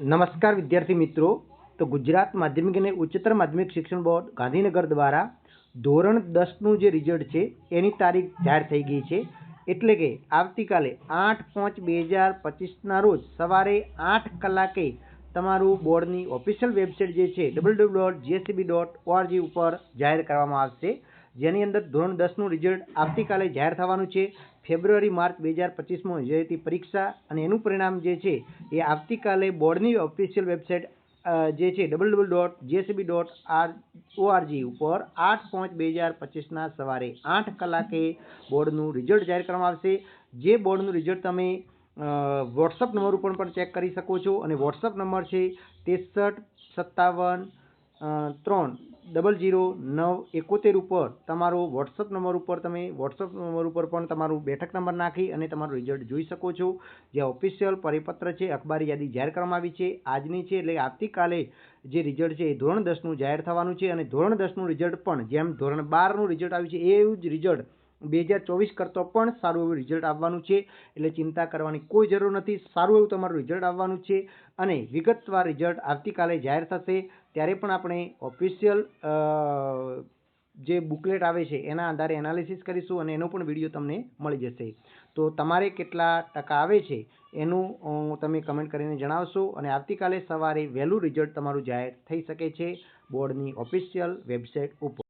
નમસ્કાર વિદ્યાર્થી મિત્રો. તો ગુજરાત માધ્યમિક અને ઉચ્ચતર માધ્યમિક શિક્ષણ બોર્ડ ગાંધીનગર દ્વારા ધોરણ દસનું જે રિઝલ્ટ છે, એની તારીખ જાહેર થઈ ગઈ છે. એટલે કે આવતીકાલે આઠ પાંચ બે હજાર પચીસના રોજ સવારે આઠ કલાકે તમારું બોર્ડની ઓફિશિયલ વેબસાઇટ જે છે double double dot GSCB dot ORG ઉપર જાહેર કરવામાં આવશે. જેની અંદર ધોરણ દસનું રિઝલ્ટ આવતીકાલે જાહેર થવાનું છે. ફેબ્રુઆરી, માર્ચ બે હજાર પચીસમાં યોજાતી પરીક્ષા અને એનું પરિણામ જે છે, એ આવતીકાલે બોર્ડની ઓફિશિયલ વેબસાઇટ જે છે double double dot GSB dot R ORG ઉપર આઠ પાંચ બે હજાર પચીસના સવારે આઠ કલાકે બોર્ડનું રિઝલ્ટ જાહેર કરવામાં આવશે. જે બોર્ડનું રિઝલ્ટ તમે વોટ્સઅપ નંબર ઉપર પણ ચેક કરી શકો છો. અને વોટ્સઅપ નંબર છે, ત્રેસઠ, સત્તાવન ત્રણ. ડબલ જીરો નવ એકોતેર ઉપર તમારો વોટ્સઅપ નંબર ઉપર તમે વોટ્સઅપ નંબર ઉપર પણ તમારું બેઠક નંબર નાખી અને તમારું રિઝલ્ટ જોઈ શકો છો. જે ઓફિશિયલ પરિપત્ર છે, અખબારી યાદી જાહેર કરવામાં આવી છે. આજની છે એટલે આવતીકાલે જે રિઝલ્ટ છે એ ધોરણ દસનું જાહેર થવાનું છે અને ધોરણ દસનું રિઝલ્ટ પણ જેમ ધોરણ બારનું રિઝલ્ટ આવ્યું છે એવું જ રિઝલ્ટ બે હજાર ચોવીસ કરતાં પણ સારું એવું રિઝલ્ટ આવવાનું છે. એટલે ચિંતા કરવાની કોઈ જરૂર નથી. સારું એવું તમારું રિઝલ્ટ આવવાનું છે અને વિગતવાર રિઝલ્ટ આવતીકાલે જાહેર થશે. ત્યારે પણ આપણે ઓફિશિયલ જે બુકલેટ આવે છે એના આધારે એનાલિસિસ કરીશું અને એનો પણ વીડિયો તમને મળી જશે. તો તમારે કેટલા ટકા આવે છે એનું તમે કમેન્ટ કરીને જણાવશો અને આવતીકાલે સવારે વહેલું રિઝલ્ટ તમારું જાહેર થઈ શકે છે બોર્ડની ઓફિશિયલ વેબસાઇટ ઉપર.